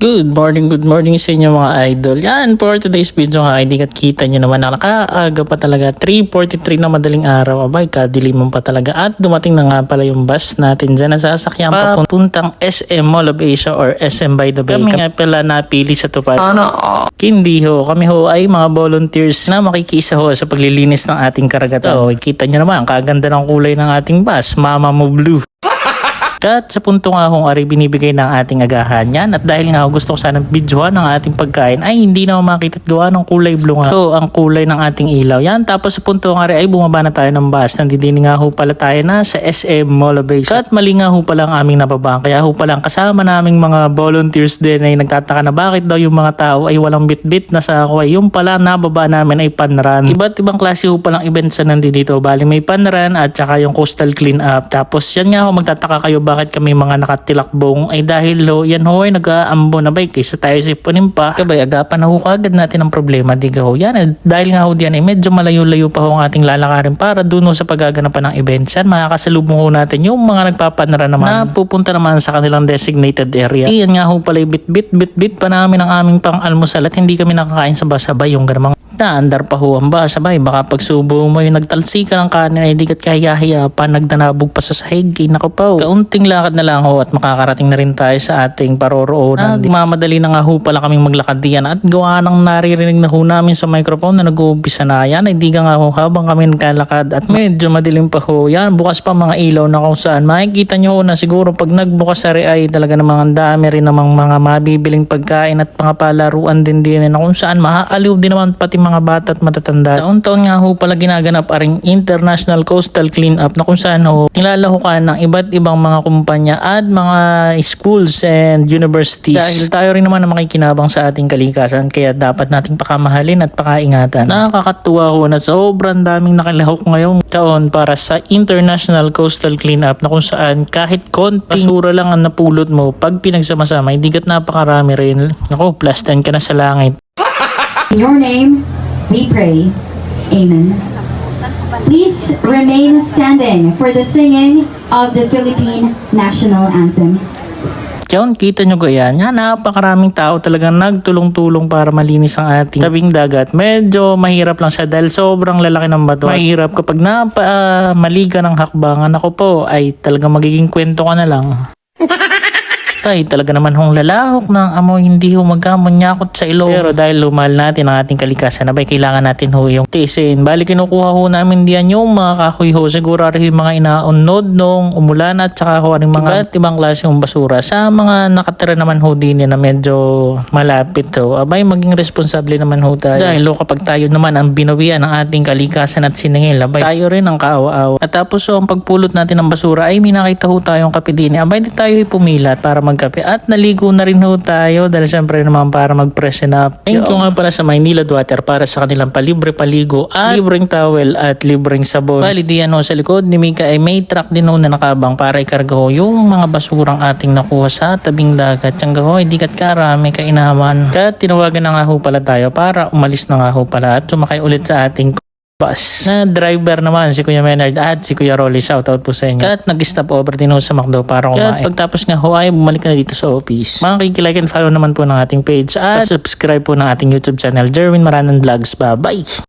Good morning, good morning sa inyo mga idol. Yan, for today's video nga, hindi kat kita nyo naman na nakaaga pa talaga. 3.43 na madaling araw. Abay, kadiliman pa talaga. At dumating na nga pala yung bus natin dyan na sasakyan papuntang SM Mall of Asia or SM by the Bay. Kami nga pala napili sa tupad. Hindi ho. Kami ho ay mga volunteers na makikisa ho sa paglilinis ng ating karagatan. So, kita nyo naman, kaganda ng kulay ng ating bus. Mama mo blue. Kat sa punto nga hong ari binibigay ng ating agahan yan at dahil nga gusto ko sanang videohan ng ating pagkain ay hindi na makita at gawa ng kulay blue nga. So ang kulay ng ating ilaw yan. Tapos sa punto nga rin ay bumaba na tayo ng bus. Nandidini nga ho pala tayo na sa SM Mall of Asia. Kat mali nga ho pala ang aming nababaan. Kaya ho pala ang kasama naming mga volunteers din ay nagtataka na bakit daw yung mga tao ay walang bit-bit na sa ako ay yung pala nababa namin ay panran. Iba't ibang klase ho palang events na nandito. Bali may panran at saka yung coastal clean up. Tapos yan nga ho magtataka kayo bakit kami mga nakatilakbong ay dahil ho yan ho ay nag-aambo na ba kaysa tayo si pa. Kabay agapan na ho kagad natin ang problema di ho. Yan eh, dahil nga ho diyan ay medyo malayo-layo pa ho ang ating lalakarin para dun ho sa paggaganapan ng events yan. Makakasalubong ho natin yung mga nagpapanara naman na pupunta naman sa kanilang designated area. Yan nga ho pala bit-bit bit-bit pa namin ang aming pang-almusal at hindi kami nakakain sa basabay yung ganamang Naandar pa ho ang basa ba? Baka pagsubo mo yung nagtalsi ka ng kanin ay di kat kahiya-hiya pa nagdanabog pa sa sahig. Ay nako pa. Kaunting lakad na lang ho at makakarating na rin tayo sa ating paroroonan. At mamadali na nga ho pala kaming maglakad diyan at gawa ng naririnig na ho namin sa microphone na nag-uumpisa na yan. Ay di ka nga ho habang kami nagkalakad at medyo madilim pa ho. Yan bukas pa mga ilaw na kung saan makikita nyo ho na siguro pag nagbukas sa ay talaga namang ang dami rin namang mga mabibiling pagkain at mga palaruan din din na kung saan maaaliw din naman pati mga bata at matatanda. Taon-taon nga ho pala ginaganap aring International Coastal Cleanup na kung saan ho nilalahukan ng iba't ibang mga kumpanya at mga schools and universities. Dahil tayo rin naman na makikinabang sa ating kalikasan kaya dapat nating pakamahalin at pakaingatan. Nakakatuwa ho na sobrang daming nakilahok ngayong taon para sa International Coastal Cleanup na kung saan kahit konting basura lang ang napulot mo pag pinagsama-sama, hindi kat napakarami rin. Ako, plus 10 ka na sa langit. Your name, we pray. Amen. Please remain standing for the singing of the Philippine National Anthem. Diyan, kita nyo yan. Yan, napakaraming tao talagang nagtulong-tulong para malinis ang ating tabing dagat. Medyo mahirap lang siya dahil sobrang lalaki ng bato. Mahirap kapag napa, ah, mali ka ng hakbangan. Ako po ay talagang magiging kwento ka na lang. Tay, talaga naman hong lalahok ng amoy hindi ho magkamanyakot sa ilong. Pero dahil lumahal natin ang ating kalikasan, abay kailangan natin ho yung tiisin. Bali kinukuha ho namin diyan yung mga kahoy ho. Siguro rin yung mga inaunod nung umulan at saka ho rin mga iba't ibang klase yung basura. Sa mga nakatira naman ho din na medyo malapit ho, abay maging responsable naman ho tayo. Dahil ho kapag tayo naman ang binawian ng ating kalikasan at siningil, abay tayo rin ang kaawa-awa. At tapos ho, ang pagpulot natin ng basura ay minakita ho tayong kape din. Abay di tayo pumilat para magkape at naligo na rin ho tayo dahil syempre naman para mag-freshen up. Thank you nga pala sa Maynila Water para sa kanilang palibre paligo at libreng towel at libreng sabon. Bali diyan ho sa likod ni Mika ay may truck din ho na nakabang para ikarga ho yung mga basurang ating nakuha sa tabing dagat. Tiyangga ho, hindi kat karami kainaman. Kaya tinawagan na nga ho pala tayo para umalis na nga ho pala at sumakay ulit sa ating bus. Na driver naman si Kuya Menard at si Kuya Rolly. Shoutout po sa inyo. At nag-stop over din sa McDo para kumain. At pagtapos nga ho ay bumalik na dito sa office. Mga kikilike and follow naman po ng ating page at subscribe po ng ating YouTube channel Jerwin Maranan Vlogs. Bye-bye!